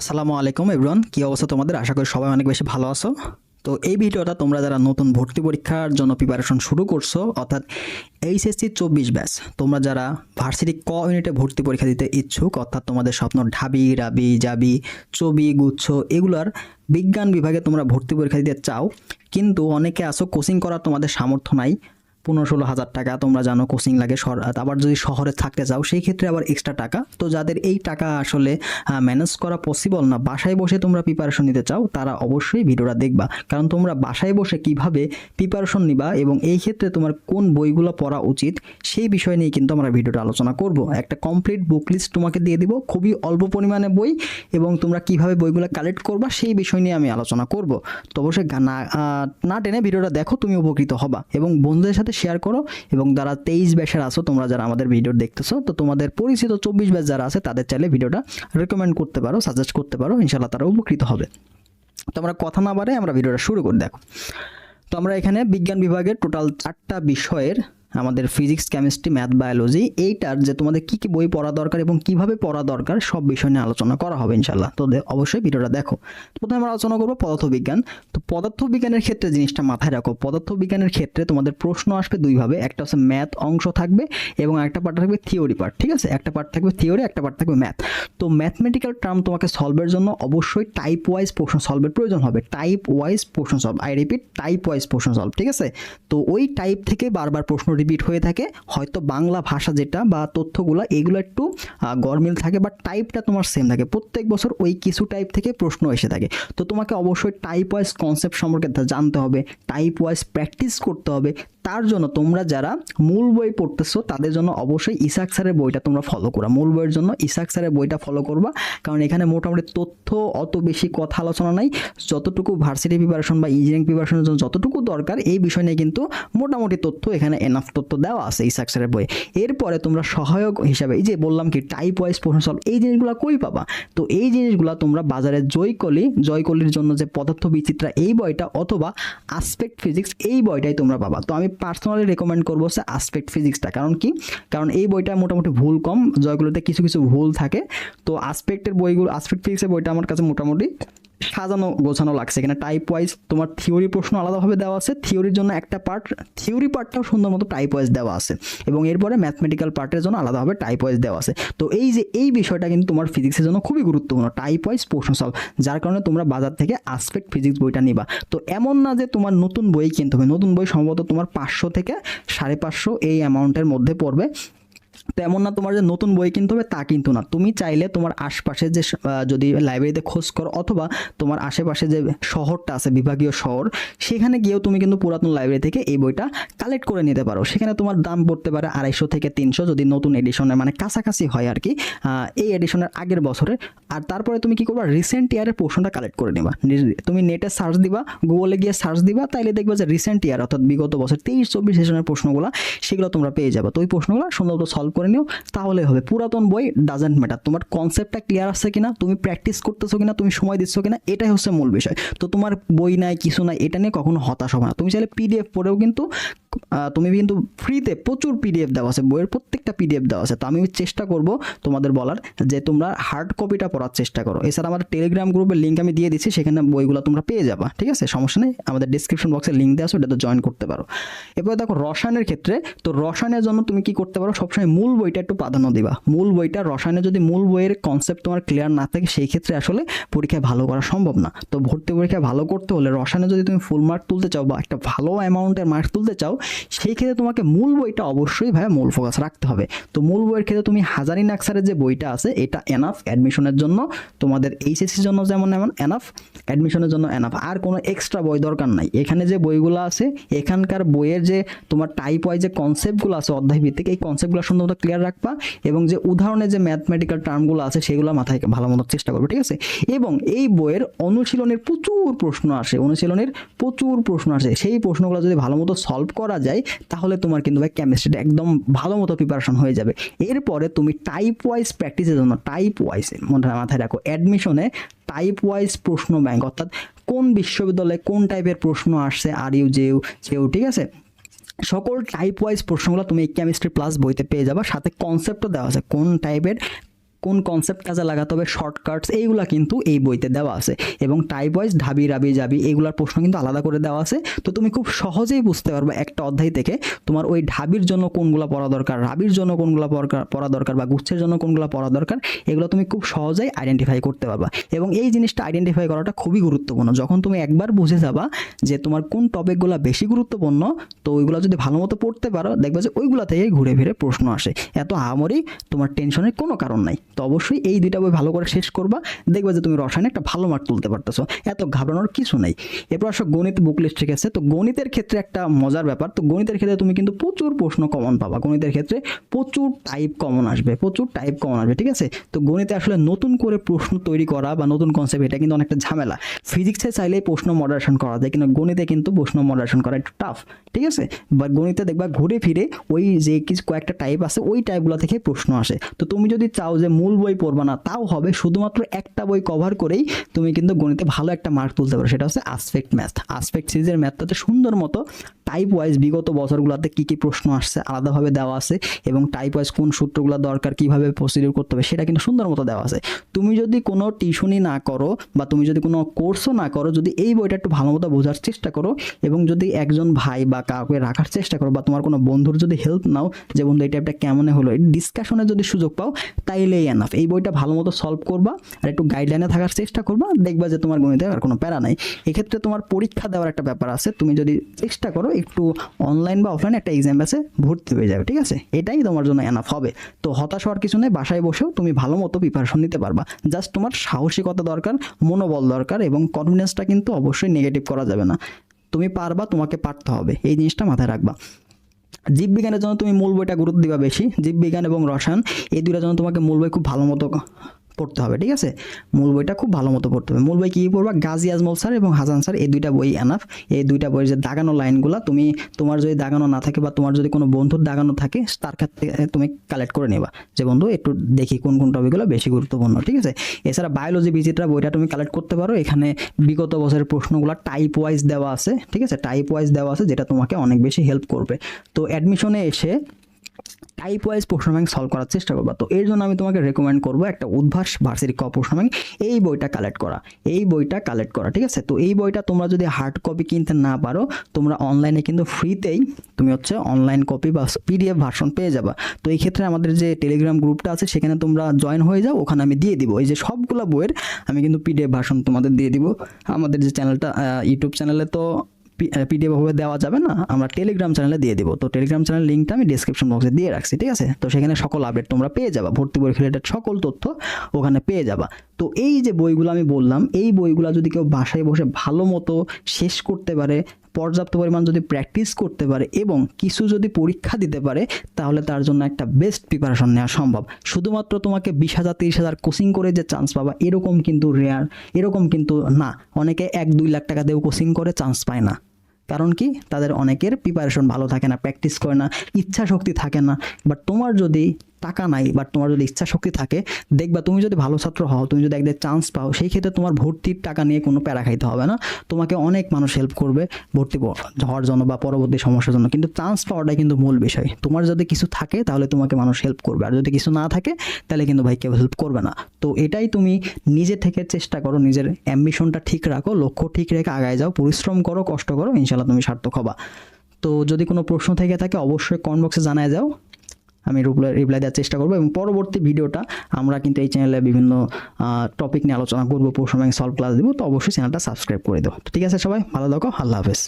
আসসালামু আলাইকুম এভরিওয়ান, কি অবস্থা তোমাদের? আশা করি সবাই অনেক বেশি ভালো আছো। তো এই ভিডিওটা তোমরা যারা নতুন ভর্তি পরীক্ষার জন্য প্রিপারেশন শুরু করছ, অর্থাৎ এইচএসসি চব্বিশ ব্যাচ, তোমরা যারা ভার্সিটি ক ইউনিটে ভর্তি পরীক্ষা দিতে ইচ্ছুক, অর্থাৎ তোমাদের স্বপ্ন ঢাবি, রাবি, জাবি, চবি, গুচ্ছ, এগুলার বিজ্ঞান বিভাগে তোমরা ভর্তি পরীক্ষা দিতে চাও, কিন্তু অনেকে আসো কোচিং করার তোমাদের সামর্থ্য নাই পনেরো ষোলো হাজার টাকা, তোমরা জানো কোচিং লাগে আবার যদি শহরে থাকতে চাও, সেই ক্ষেত্রে আবার এক্সট্রা টাকা। তো যাদের এই টাকা আসলে ম্যানেজ করা পসিবল না, বাসায় বসে তোমরা প্রিপারেশন নিতে চাও, তারা অবশ্যই ভিডিওটা দেখবা। কারণ তোমরা বাসায় বসে কীভাবে প্রিপারেশন নিবা এবং এই ক্ষেত্রে তোমার কোন বইগুলো পড়া উচিত, সেই বিষয় নিয়ে কিন্তু আমরা ভিডিওটা আলোচনা করব। একটা কমপ্লিট বুক লিস্ট তোমাকে দিয়ে দিব, খুবই অল্প পরিমাণে বই এবং তোমরা কীভাবে বইগুলো কালেক্ট করবা, সেই বিষয় নিয়ে আমি আলোচনা করব। তো অবশ্যই না না টেনে ভিডিওটা দেখো, তুমি উপকৃত হবা এবং বন্ধুদের সাথে শেয়ার করো এবং যারা তেইশ ব্যাসের আসো তোমরা যারা আমাদের ভিডিও দেখতেছো, তো তোমাদের পরিচিত চব্বিশ ব্যাস যারা আছে, তাদের চাইলে ভিডিওটা রেকমেন্ড করতে পারো সাজেস্ট করতে পারো ইনশাল্লাহ তারা উপকৃত হবে। তো আমরা কথা না বাড়ে আমরা ভিডিওটা শুরু করে, দেখো। তো আমরা এখানে বিজ্ঞান বিভাগের টোটাল চারটা বিষয়ের আমাদের ফিজিক্স কেমিস্ট্রি ম্যাথ বায়োলজি এইটার যে তোমাদের কি কি বই পড়া দরকার এবং কীভাবে পড়া দরকার সব বিষয় নিয়ে আলোচনা করা হবে ইনশাল্লাহ তো অবশ্যই ভিডিওটা দেখো। প্রথমে আমরা আলোচনা করব পদার্থবিজ্ঞান। তো পদার্থবিজ্ঞানের ক্ষেত্রে জিনিসটা মাথায় রাখো, পদার্থবিজ্ঞানের ক্ষেত্রে তোমাদের প্রশ্ন আসবে দুইভাবে। একটা হচ্ছে ম্যাথ অংশ থাকবে এবং একটা পার্ট থাকবে থিওরি পার্ট ঠিক আছে? একটা পার্ট থাকবে থিওরি একটা পার্ট থাকবে ম্যাথ তো ম্যাথমেটিক্যাল টার্ম তোমাকে সলভের জন্য অবশ্যই টাইপ ওয়াইজ প্রশ্ন সলভের প্রয়োজন হবে। টাইপ ওয়াইজ প্রশ্ন solve I repeat type wise প্রশ্ন সলভ ঠিক আছে? তো ওই টাইপ থেকে বারবার প্রশ্ন রিপিট হয়ে থাকে, হয়তো বাংলা ভাষা যেটা বা তথ্যগুলো এগুলো একটু গরমিল থাকে বা টাইপটা তোমার সেম থাকে। প্রত্যেক বছর ওই কিছু টাইপ থেকে প্রশ্ন এসে থাকে। তো তোমাকে অবশ্যই টাইপ ওয়াইজ কনসেপ্ট সম্পর্কে জানতে হবে টাইপ ওয়াইজ প্র্যাকটিস করতে হবে। তার জন্য তোমরা যারা মূল বই পড়তেছো, তাদের জন্য অবশ্যই ইসাক স্যারের বইটা তোমরা ফলো করো। মূল বইয়ের জন্য ইসাক স্যারের বইটা ফলো করবা। কারণ এখানে মোটামুটি তথ্য অত বেশি কথা আলোচনা নাই। যতটুকু ভার্সিটি প্রিপারেশন বা ইঞ্জিনিয়ারিং প্রিপারেশনের জন্য যতটুকু দরকার, এই বিষয় নিয়ে কিন্তু মোটামুটি তথ্য এখানে এনাফ তথ্য দেওয়া আছে ইসাক স্যারের বই এরপরে তোমরা সহায়ক হিসাবে, এই যে বললাম কি টাইপ ওয়াইজ প্রশ্ন সলভ এই জিনিসগুলো কই পাবা? তো এই জিনিসগুলো তোমরা বাজারে জয়কলি, জয়কলির জন্য যে পদার্থ বিচিত্রা এই বইটা অথবা আসপেক্ট ফিজিক্স এই বইটাই তোমরা পাবা। তো আমি পার্সোনালি রেকমেন্ড করব হচ্ছে আসপেক্ট ফিজিক্সটা কারণ কি? কারণ এই বইটা মোটামুটি ভুল কম জয়গুলোতে কিছু কিছু ভুল থাকে। তো আসপেক্টের বইগুলো আসপেক্ট ফিজিক্সের বইটা আমার কাছে মোটামুটি সাজানো, গোছানো লাগছে। এখানে টাইপ ওয়াইজ তোমার থিওরি প্রশ্ন আলাদাভাবে দেওয়া আছে। থিওরির জন্য একটা পার্ট থিওরি পার্টটাও সুন্দর মতো টাইপ ওয়াইজ দেওয়া আছে। এবং এরপরে ম্যাথমেটিক্যাল পার্টের জন্য আলাদাভাবে টাইপ ওয়াইজ দেওয়া আছে। তো এই যে, এই বিষয়টা কিন্তু তোমার ফিজিক্সের জন্য খুবই গুরুত্বপূর্ণ। টাইপ ওয়াইজ প্রশ্ন সলভ যার কারণে তোমরা বাজার থেকে আসপেক্ট ফিজিক্স বইটা নিবা। তো এমন না যে তোমার নতুন বই কিনতে হবে। নতুন বই সম্ভবত তোমার পাঁচশো থেকে সাড়ে পাঁচশো এই অ্যামাউন্টের মধ্যে পড়বে। তো এমন না তোমার যে নতুন বই কিনতে হবে তা কিন্তু না। তুমি চাইলে তোমার আশপাশে যে যদি লাইব্রেরিতে খোঁজ করো অথবা তোমার আশেপাশে যে শহরটা আছে, বিভাগীয় শহর, সেখানে গিয়েও তুমি কিন্তু পুরাতন লাইব্রেরি থেকে এই বইটা কালেক্ট করে নিতে পারো। সেখানে তোমার দাম পড়তে পারে আড়াইশো থেকে তিনশো যদি নতুন এডিশনের মানে কাছাকাছি হয় আর কি। এই এডিশনের আগের বছরের। আর তারপরে তুমি কি করবা রিসেন্ট ইয়ারের পোর্শনটা কালেক্ট করে নিবা। তুমি নেটে সার্চ দিবা গুগলে গিয়ে সার্চ দিবা, তাইলে দেখবা যে রিসেন্ট ইয়ার অর্থাৎ বিগত বছর তেইশ, চব্বিশ সেশনের প্রশ্নগুলো, সেগুলো তোমরা পেয়ে যাবে। তো ওই প্রশ্নগুলো সুন্দর মতো সলভ করে নিও, তাহলে হবে। পুরাতন বই ডাজেন্ট ম্যাটার তোমার কনসেপ্টটা ক্লিয়ার আছে কিনা, তুমি প্র্যাকটিস করতেছো কিনা, তুমি সময় দিচ্ছ কিনা, এটাই হচ্ছে মূল বিষয়। তো তোমার বই নাই, কিছু নাই, এটা নিয়ে কখনো হতাশ হবে না। তুমি চাইলে পিডিএফ পড়েও কিন্তু তুমি কিন্তু ফ্রিতে প্রচুর পিডিএফ দেওয়া আছে, বইয়ের প্রত্যেকটা পিডিএফ দেওয়া আছে। তো আমি চেষ্টা করব তোমাদের বলার যে তোমরা হার্ড কপিটা পড়ার চেষ্টা করো। এছাড়া আমাদের টেলিগ্রাম গ্রুপের লিঙ্ক আমি দিয়ে দিচ্ছি, সেখানে বইগুলো তোমরা পেয়ে যাবা, ঠিক আছে? সমস্যা নেই, আমাদের ডিসক্রিপশন বক্সে লিঙ্ক দেওয়া আছে, ওটা তো জয়েন করতে পারো। এরপর দেখো, রসায়নের ক্ষেত্রে, তো রসায়নের জন্য তুমি কি করতে পারো? সবসময় মূল বইটা একটু প্রাধান্য দিবা। মূল বইটা, রসায়নে যদি মূল বইয়ের কনসেপ্ট তোমার ক্লিয়ার না থাকে, সেই ক্ষেত্রে আসলে পরীক্ষায় ভালো করা সম্ভব না। তো ভর্তি পরীক্ষায় ভালো করতে হলে রসায়নে যদি তুমি ফুল মার্ক তুলতে চাও বা একটা ভালো অ্যামাউন্টের মার্ক তুলতে চাও সেই ক্ষেত্রে তোমাকে মূল বইটা অবশ্যই ভাই মূল ফোকাস রাখতে হবে। তো মূল বইয়ের ক্ষেত্রে তুমি হাজারি নাক্সারের যে বইটা আছে, এটা এনাফ অ্যাডমিশনের জন্য, তোমাদের এইচএসসির জন্য যেমন এমন এনাফ অ্যাডমিশনের জন্য এনাফ আর কোনো এক্সট্রা বই দরকার নাই। এখানে যে বইগুলো আছে, এখানকার বইয়ের যে তোমার টাইপ ওয়াইজ যে কনসেপ্টগুলো আছে অধ্যায় ভিত্তিক এই কনসেপ্টগুলো মতো ক্লিয়ার রাখবা এবং যে উদাহরণে যে ম্যাথমেটিক্যাল টার্মগুলো আছে, সেগুলো মাথায় ভালো মতো চেষ্টা করবে, ঠিক আছে? এবং এই বইয়ের অনুশীলনের প্রচুর প্রশ্ন আসে, অনুশীলনের প্রচুর প্রশ্ন আসে। সেই প্রশ্নগুলো যদি ভালো মতো সলভ করা যায়, তাহলে তোমার কিন্তু ভাই কেমিস্ট্রিটা একদম ভালো মতো প্রিপারেশন হয়ে যাবে। এরপরে তুমি টাইপ ওয়াইজ প্র্যাকটিসের জন্য টাইপ ওয়াইজ মাথায় রাখো অ্যাডমিশনে টাইপ ওয়াইজ প্রশ্ন ব্যাংক অর্থাৎ কোন বিশ্ববিদ্যালয়ে কোন টাইপের প্রশ্ন আসছে আর ইউ জেউ সেউ ঠিক আছে? সকল টাইপ ওয়াইজ প্রশ্নগুলো তুমি কেমিস্ট্রি প্লাস বইতে পেয়ে যাবা, সাথে কনসেপ্টও দেওয়া আছে, কোন টাইপের কোন কনসেপ্ট কাজে লাগাতে হবে? শর্টকাটস এইগুলা কিন্তু এই বইতে দেওয়া আছে। এবং টাইপ ওয়াইজ ঢাবি রাবি যাবি এইগুলার প্রশ্ন কিন্তু আলাদা করে দেওয়া আছে। তো তুমি খুব সহজেই বুঝতে পারবে একটা অধ্যায় থেকে তোমার ওই ঢাবির জন্য কোনগুলো পড়া দরকার রাবির জন্য কোনগুলো পড়া- দরকার বা গুচ্ছের জন্য কোনগুলো পড়া দরকার, এগুলো তুমি খুব সহজেই আইডেন্টিফাই করতে পারবা। এবং এই জিনিসটা আইডেন্টিফাই করাটা খুবই গুরুত্বপূর্ণ। যখন তুমি একবার বুঝে যাবা যে তোমার কোন টপিকগুলো বেশি গুরুত্বপূর্ণ, তো ওইগুলো যদি ভালো মতো পড়তে পারো, দেখবে যে ওইগুলো থেকে ঘুরে ফিরে প্রশ্ন আসে। এত আহামরি তোমার টেনশনের কোনো কারণ নাই। তো অবশ্যই এই দুইটা বই ভালো করে শেষ করবা। দেখবে যে তুমি রসায়নে একটা ভালো মার্ক তুলতে পারতেছো। এত ঘাবড়ানোর কিছু নেই। এরপর আসো গণিত বুক লিস্ট ঠিক আছে। তো গণিতের ক্ষেত্রে একটা মজার ব্যাপার। তো গণিতের ক্ষেত্রে তুমি কিন্তু প্রচুর প্রশ্ন কমন পাবা। গণিতের ক্ষেত্রে প্রচুর টাইপ কমন আসবে। প্রচুর টাইপ কমন আসবে, ঠিক আছে? তো গণিতে আসলে নতুন করে প্রশ্ন তৈরি করা বা নতুন কনসেপ্ট এটা কিন্তু অনেকটা ঝামেলা। ফিজিক্সে চাইলেই প্রশ্ন মডারেশন করা যায়, কিন্তু গণিতে কিন্তু প্রশ্ন মডারেশন করা একটু টাফ ঠিক আছে? বা গণিতে দেখবা ঘুরে ফিরে ওই যে কিছু কয়েকটা টাইপ আছে, ওই টাইপগুলো থেকে প্রশ্ন আসে। তো তুমি যদি চাও যে মূল বই পড়বা না, তাও হবে শুধুমাত্র একটা বই কভার করেই তুমি কিন্তু গণিতে ভালো একটা মার্ক তুলতে পারো। সেটা হচ্ছে আসপেক্ট ম্যাথ আসপেক্ট সিরিজের ম্যাথটাতে সুন্দর মতো টাইপ ওয়াইজ বিগত বছরগুলোতে কী কী প্রশ্ন আসছে আলাদাভাবে দেওয়া আছে এবং টাইপ ওয়াইজ কোন সূত্রগুলো দরকার, কীভাবে প্রসিডিউর করতে হবে সেটা কিন্তু সুন্দর মতো দেওয়া আছে। তুমি যদি কোনো টিউশনই না করো বা তুমি যদি কোনো কোর্সও না করো, যদি এই বইটা একটু ভালো মতো বোঝার চেষ্টা করো এবং যদি একজন ভাই বা কাউকে রাখার চেষ্টা করো বা তোমার কোনো বন্ধুর যদি হেল্প নাও, যে বন্ধু এই টাইপটা কেমন হলো ডিসকাশনের যদি সুযোগ পাও, তাইলেই এনাফ এই বইটা ভালো মতো সলভ করবা আর একটু গাইডলাইনে থাকার চেষ্টা করবা, দেখবা যে তোমার গণিতে আর কোনো প্যারা নাই। এক্ষেত্রে তোমার পরীক্ষা দেওয়ার একটা ব্যাপার আছে, তুমি যদি চেষ্টা করো একটু অনলাইন বা অফলাইন একটা এক্সাম ব্যাসে ভর্তি হয়ে যাবে, ঠিক আছে? এটাই তোমার জন্য এনাফ হবে। তো হতাশ হওয়ার কিছু নেই, বাসায় বসেও তুমি ভালো মতো প্রিপারেশন নিতে পারবা। জাস্ট তোমার সাহসিকতা দরকার, মনোবল দরকার এবং কনফিডেন্সটা কিন্তু অবশ্যই নেগেটিভ করা যাবে না। তুমি পারবা, তোমাকে পারতে হবে। এই জিনিসটা মাথায় রাখবা। জীববিজ্ঞানের জন্য তুমি মূল বইটা গুরুত্ব দিবা বেশি। জীববিজ্ঞান এবং রসায়ন, এই দুইটার জন্য তোমাকে মূল বই খুব ভালো মতো পড়তে হবে, ঠিক আছে? মূল বইটা খুব ভালো মতো পড়তে হবে। মূল বই কী পড়বা? গাজী আজমল স্যার এবং হাসান স্যার, এই দুইটা বই এনাফ এই দুইটা বইয়ের যে দাগানো লাইনগুলো, তুমি, তোমার যদি দাগানো না থাকে বা তোমার যদি কোনো বন্ধুর দাগানো থাকে, তার ক্ষেত্রে তুমি কালেক্ট করে নেবা। যে বন্ধু, একটু দেখি কোন কোন টপিকগুলো বেশি গুরুত্বপূর্ণ, ঠিক আছে? এছাড়া বায়োলজি ভিজিটরা বইটা তুমি কালেক্ট করতে পারো। এখানে বিগত বছরের প্রশ্নগুলো টাইপ ওয়াইজ দেওয়া আছে, ঠিক আছে? টাইপ ওয়াইজ দেওয়া আছে, যেটা তোমাকে অনেক বেশি হেল্প করবে। তো অ্যাডমিশনে এসে টাইপ ওয়াইজ প্রশ্ন ব্যাংক সলভ করার চেষ্টা করবা। তো এর জন্য আমি তোমাকে রেকমেন্ড করব একটা উদ্ভাস ভার্সিটি ক প্রশ্ন ব্যাংক এই বইটা কালেক্ট করা। এই বইটা কালেক্ট করা, ঠিক আছে? তো এই বইটা তোমরা যদি হার্ড কপি কিনতে না পারো, তোমরা অনলাইনে কিন্তু ফ্রিতেই তুমি হচ্ছে অনলাইন কপি বা পিডিএফ ভার্সন পেয়ে যাবা। তো এই ক্ষেত্রে আমাদের যে টেলিগ্রাম গ্রুপটা আছে, সেখানে তোমরা জয়েন হয়ে যাও, ওখানে আমি দিয়ে দিব। এই যে সবগুলো বইয়ের আমি কিন্তু পিডিএফ ভার্সন তোমাদের দিয়ে দিব। আমাদের যে চ্যানেলটা ইউটিউব চ্যানেলে তো পিডিএফ ভাবে দেওয়া যাবে না, আমরা টেলিগ্রাম চ্যানেলে দিয়ে দেবো। তো টেলিগ্রাম চ্যানেল লিঙ্কটা আমি ডিসক্রিপশন বক্সে দিয়ে রাখছি, ঠিক আছে? তো সেখানে সকল আপডেট তোমরা পেয়ে যাবা, ভর্তি পরীক্ষা রিলেটেড সকল তথ্য ওখানে পেয়ে যাবা। তো এই যে বইগুলো আমি বললাম, এই বইগুলো যদি কেউ বাসায় বসে ভালো মতো শেষ করতে পারে পর্যাপ্ত পরিমাণ যদি প্র্যাকটিস করতে পারে এবং কিছু যদি পরীক্ষা দিতে পারে, তাহলে তার জন্য একটা বেস্ট প্রিপারেশন নেওয়া সম্ভব। শুধুমাত্র তোমাকে বিশ হাজার, তিরিশ হাজার কোচিং করে যে চান্স পাবা, এরকম কিন্তু রেয়ার এরকম কিন্তু না। অনেকে এক, দুই লাখ টাকা দিয়েও কোচিং করে চান্স পায় না। কারণ কি? তাদের অনেকের প্রিপারেশন ভালো থাকে না প্র্যাকটিস করে না ইচ্ছা শক্তি থাকে না। বাট তোমার যদি টাকা নাই বাট তোমার যদি ইচ্ছা শক্তি থাকে, দেখবা তুমি যদি ভালো ছাত্র হও, তুমি যদি একদিন চান্স পাও, সেই ক্ষেত্রে তোমার ভর্তির টাকা নিয়ে কোনো প্যারা খাইতে হবে না। তোমাকে অনেক মানুষ হেল্প করবে ভর্তি হওয়ার জন্য বা পরবর্তী সমস্যার জন্য। কিন্তু চান্স পাওয়াটাই কিন্তু মূল বিষয়। তোমার যদি কিছু থাকে, তাহলে তোমাকে মানুষ হেল্প করবে। আর যদি কিছু না থাকে, তাহলে কিন্তু ভাই কেউ হেল্প করবে না। তো এটাই তুমি নিজে থেকে চেষ্টা করো, নিজের অ্যাম্বিশনটা ঠিক রাখো, লক্ষ্য ঠিক রেখে আগায় যাও, পরিশ্রম করো, কষ্ট করো ইনশাল্লাহ তুমি সার্থক হবা। তো যদি কোনো প্রশ্ন থেকে থাকে, অবশ্যই কমেন্ট বক্সে জানায় যাও। আমি রিপ্লাই রিপ্লাই দেওয়ার চেষ্টা করব এবং পরবর্তী ভিডিওটা আমরা কিন্তু এই চ্যানেলে বিভিন্ন টপিক নিয়ে আলোচনা করব প্রশ্ন ব্যাংক সলভ ক্লাস দেবো, তো অবশ্যই চ্যানেলটা সাবস্ক্রাইব করে দেবো। তো ঠিক আছে সবাই, ভালো থাকো, আল্লাহ হাফেজ।